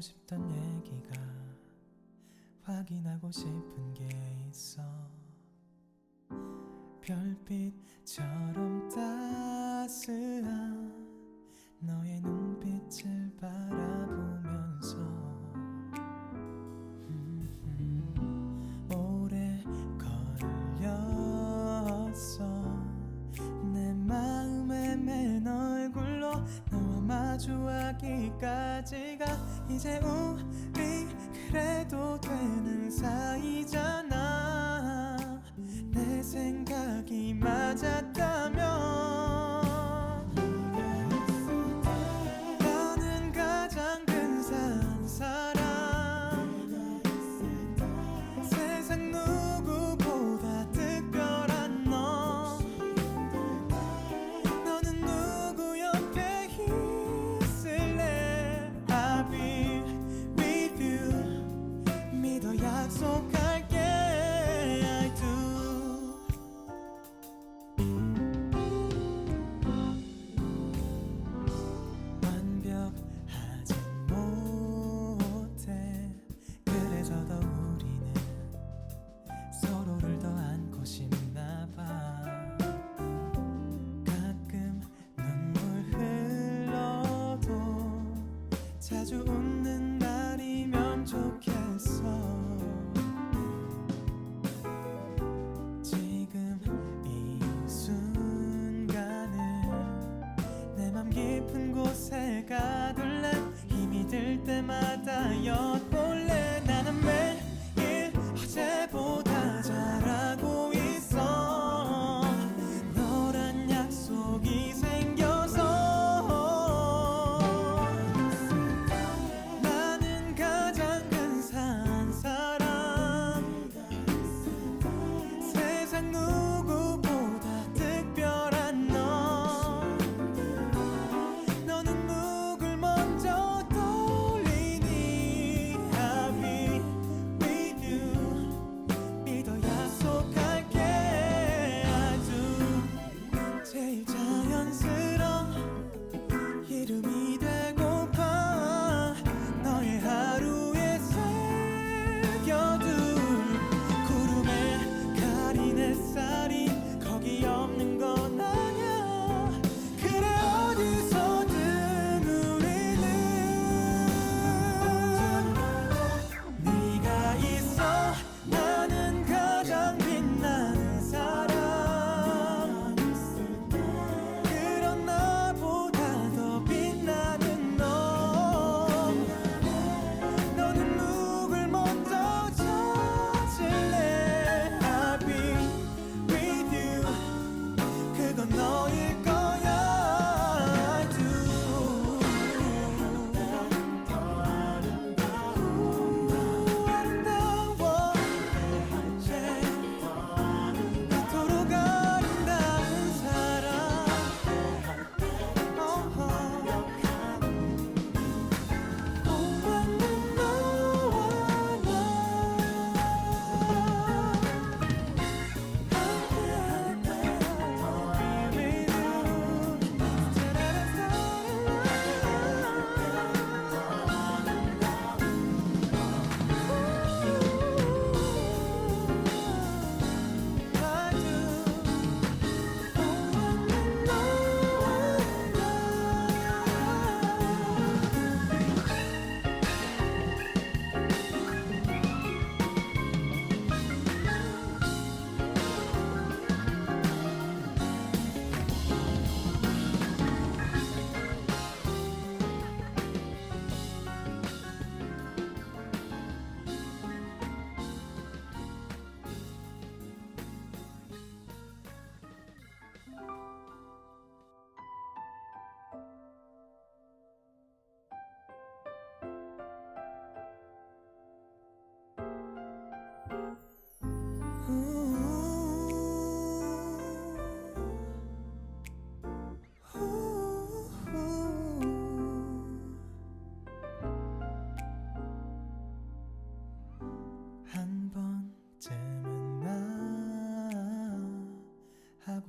하고 싶던 얘기가 확인하고 싶은 게 있어. 별빛처럼 따스한 너의 눈빛을 바라보 여기까지가 이제 우리 그래도 되는 사이잖아. 내 생각이 맞아. 자주 웃는 날이면 좋겠어.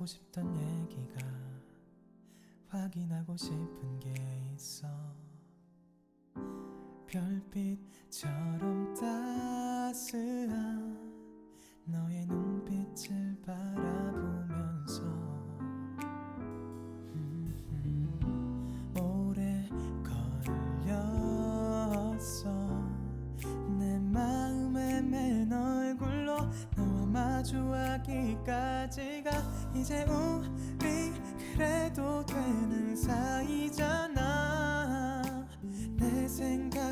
하고 싶던 얘기가 확인하고 싶은 게 있어. 별빛처럼 따스한 너의 눈빛을 바라보면서. 음, 음, 오래 걸렸어. 내 마음에 맨 얼굴로 너와 마주하기까지 이제 우리 그래도 되는 사이잖아. 내 생각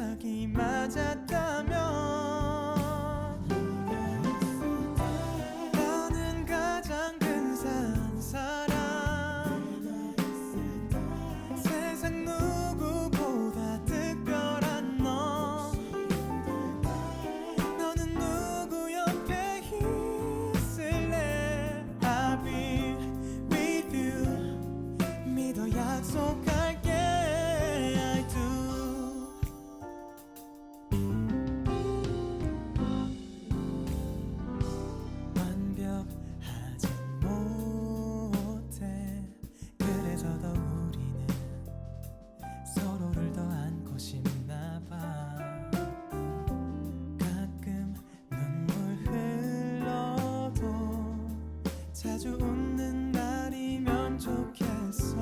자주 웃는 날이면 좋겠어.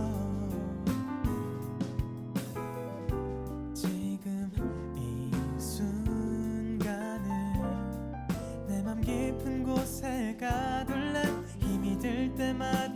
지금 이 순간을 내 맘 깊은 곳에 가둘래? 힘이 들 때마다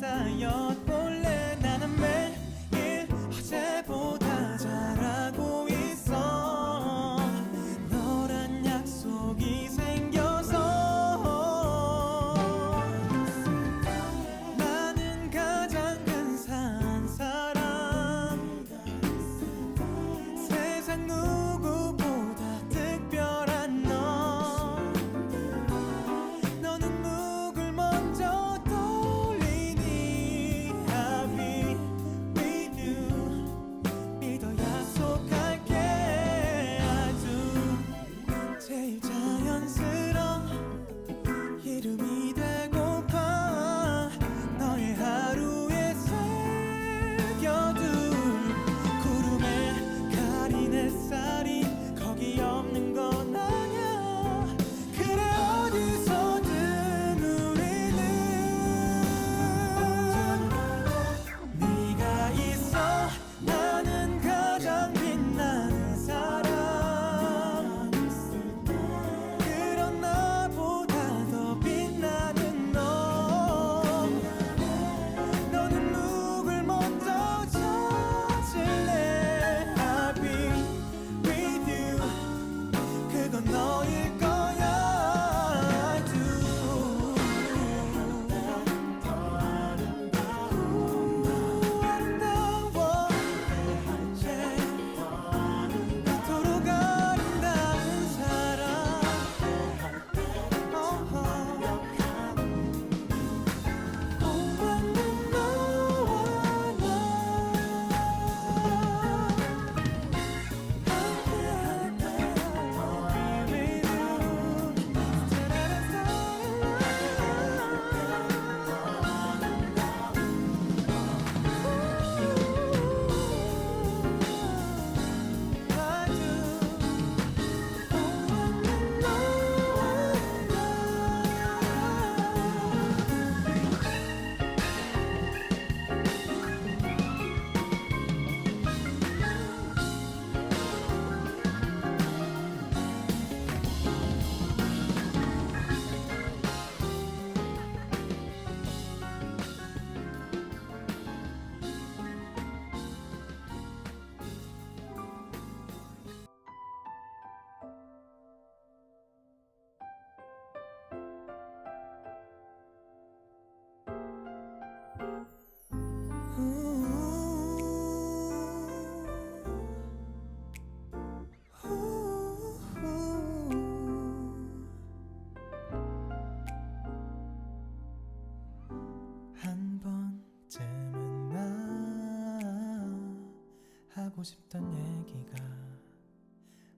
하고 싶던 얘기가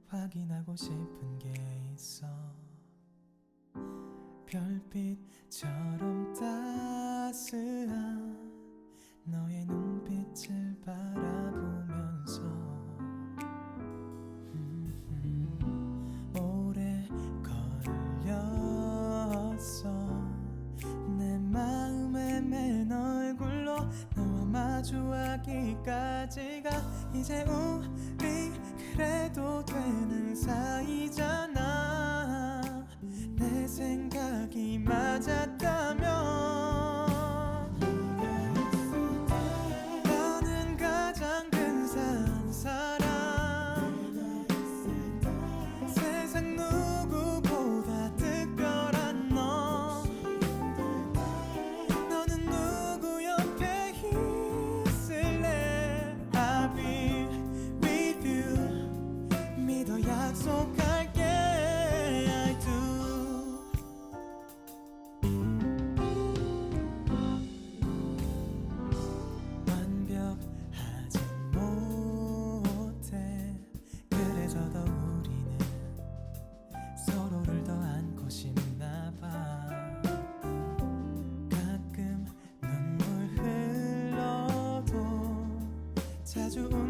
확인하고 싶은 게 있어. 별빛처럼 따스한 너의 눈빛을 바라보면서. 음, 음, 오래 걸렸어. 내 마음에 맨 얼굴로 마주하기까지가 이제 우리 그래도 되는 사이잖아. 내 생각이 맞았다. to